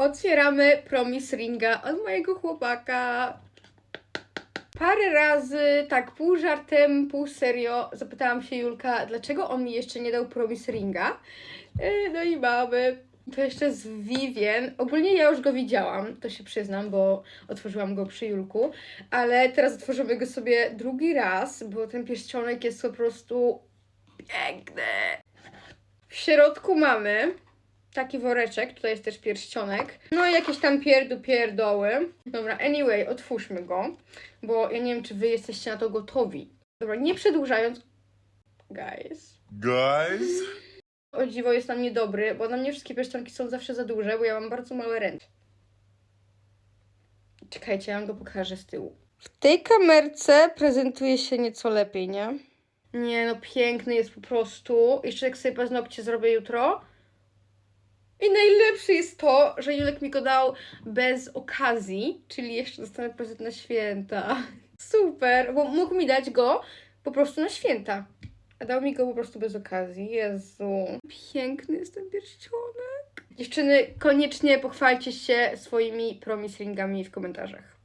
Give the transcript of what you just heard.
Otwieramy promis ringa od mojego chłopaka. Parę razy, tak pół żartem, pół serio, zapytałam się Julka, dlaczego on mi jeszcze nie dał promis ringa. Yy, No i mamy. To jeszcze z Vivien. Ogólnie ja już go widziałam, to się przyznam, bo otworzyłam go przy Julku, ale teraz otworzymy go sobie drugi raz, bo ten pierścionek jest po prostu piękny. W środku mamy taki woreczek, tutaj jest też pierścionek. No i jakieś tam pierdu pierdoły. Dobra, anyway, otwórzmy go, bo ja nie wiem, czy wy jesteście na to gotowi. Dobra, nie przedłużając. Guys. Guys? O dziwo jest na mnie dobry, bo na mnie wszystkie pierścionki są zawsze za duże, bo ja mam bardzo małe ręce. Czekajcie, ja wam go pokażę z tyłu. W tej kamerce prezentuje się nieco lepiej, nie? Nie, no piękny jest po prostu. Jeszcze jak sobie paznokcie zrobię jutro. I najlepsze jest to, że Julek mi go dał bez okazji, czyli jeszcze dostanę prezent na święta. Super, bo mógł mi dać go po prostu na święta. A dał mi go po prostu bez okazji. Jezu. Piękny jest ten pierścionek. Dziewczyny, koniecznie pochwalcie się swoimi promis ringami w komentarzach.